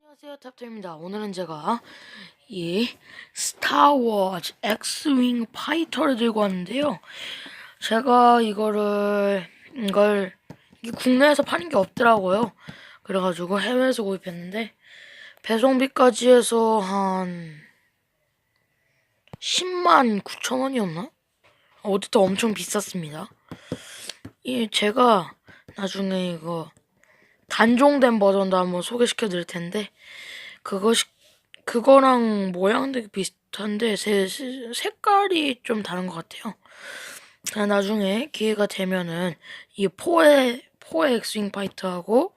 안녕하세요 탑터입니다. 오늘은 제가 이 스타워즈 엑스윙 파이터를 들고 왔는데요. 제가 이거를 이걸 국내에서 파는 게 없더라고요. 그래가지고 해외에서 구입했는데 배송비까지 해서 한 10만 9천 원이었나? 어쨌든 엄청 비쌌습니다. 이 제가 나중에 이거 단종된 버전도 한번 소개시켜 드릴 텐데 그거 그거랑 모양도 비슷한데 세, 세- 색깔이 좀 다른 것 같아요. 자, 나중에 기회가 되면은 이 포의 포의 엑스윙 파이터하고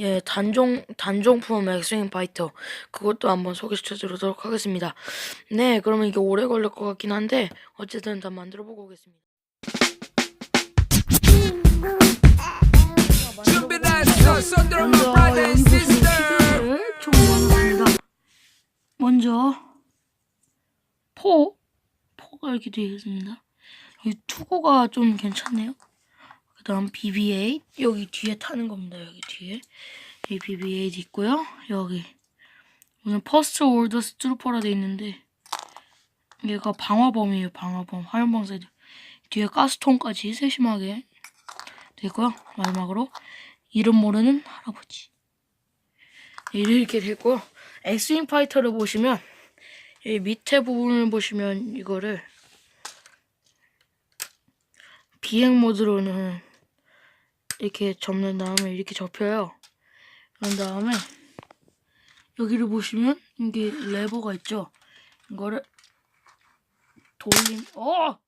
예 단종 단종품 엑스윙 파이터 그것도 한번 소개시켜 드리도록 하겠습니다. 네, 그러면 이게 오래 걸릴 것 같긴 한데 어쨌든 다 만들어 보고 오겠습니다. 먼저 포 포가 이렇게 되어 있습니다. 이 투구가 좀 괜찮네요. 그 다음 BB-8 여기 뒤에 타는 겁니다. 여기 뒤에 이 BB-8 있고요. 여기 무슨 퍼스트 올더 스트루퍼라 돼 있는데 얘가 방화범이에요. 방화범 화염방사들 뒤에 가스통까지 세심하게 되고요. 마지막으로 이름 모르는 할아버지. 이렇게 되고 엑스윙 파이터를 보시면 이 밑에 부분을 보시면 이거를 비행 모드로는 이렇게 접는 다음에 이렇게 접혀요. 그런 다음에 여기를 보시면 이게 레버가 있죠. 이거를 돌림 어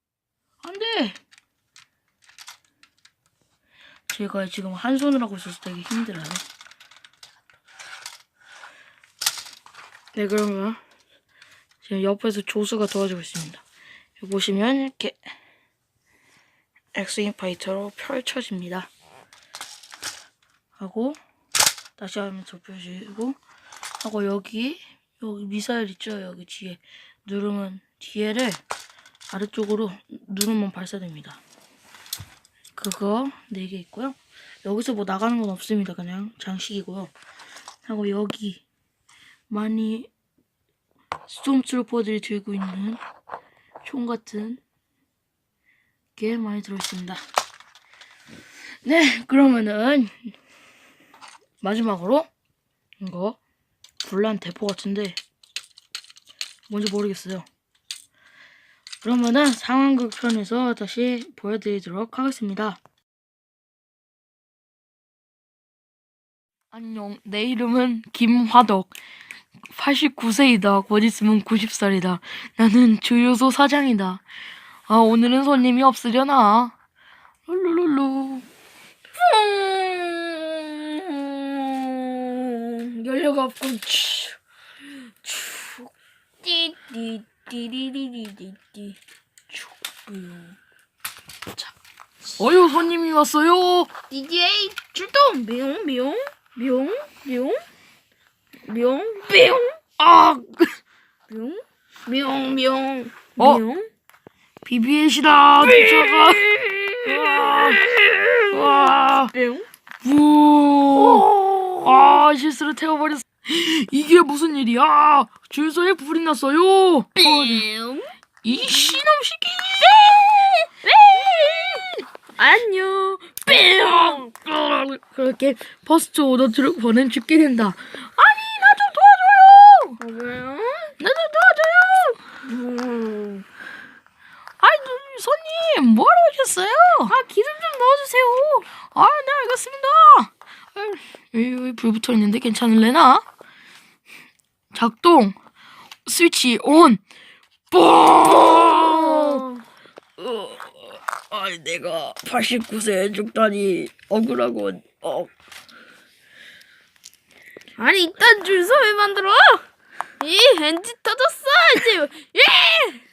안돼. 제가 지금 한 손으로 하고 있어서 되게 힘들어요. 네, 그러면 지금 옆에서 조수가 도와주고 있습니다. 보시면 이렇게 엑스윙 파이터로 펼쳐집니다. 하고 다시 한번 접혀주시고 하고 여기 여기 미사일 있죠? 여기 뒤에 누르면 뒤에를 아래쪽으로 누르면 발사됩니다. 그거 4개 있고요. 여기서 뭐 나가는 건 없습니다. 그냥 장식이고요. 하고 여기 많이 스톰트루퍼들이 들고 있는 총 같은 게 많이 들어있습니다. 네, 그러면은 마지막으로 이거 불난 대포 같은데 뭔지 모르겠어요. 그러면은 상황극 편에서 다시 보여드리도록 하겠습니다. 안녕, 내 이름은 김화덕. 89세이다. 곧 있으면 90살이다. 나는 주유소 사장이다. 아, 오늘은 손님이 없으려나? 룰루룰루. 음, 연료가 치, 띠띠띠리리리리띠. 치, 음. 자. 어유 손님이 왔어요. DJ 출동 미용 미용 미용 미용 미용 미용 아, 미용 미용 미용 어? 미용 비비엣이다. 쫓아가. 와, 미용 우. 아, 실수로 태워버렸어. 이게 무슨 일이야? 주유소에 불이 났어요. 어, 미용 이 시놈시키. 안녕 뿅! 그렇게 퍼스트 오더를 보낸 죽게 된다. 좀 도와줘요. 뭐요? 나좀 도와줘요. 음. 아이, 손님, 뭐하러 오셨어요? 아 기름 좀 넣어주세요 아, 네, 알겠습니다. 여기, 여기 불 붙어 있는데 괜찮을래나? 작동. 스위치 온. 뽕! 어, 아니, 내가 89세에 죽다니 억울하군. 어. 아니 이딴 줄 서 왜 만들어? 이 엔진 터졌어! 이제 예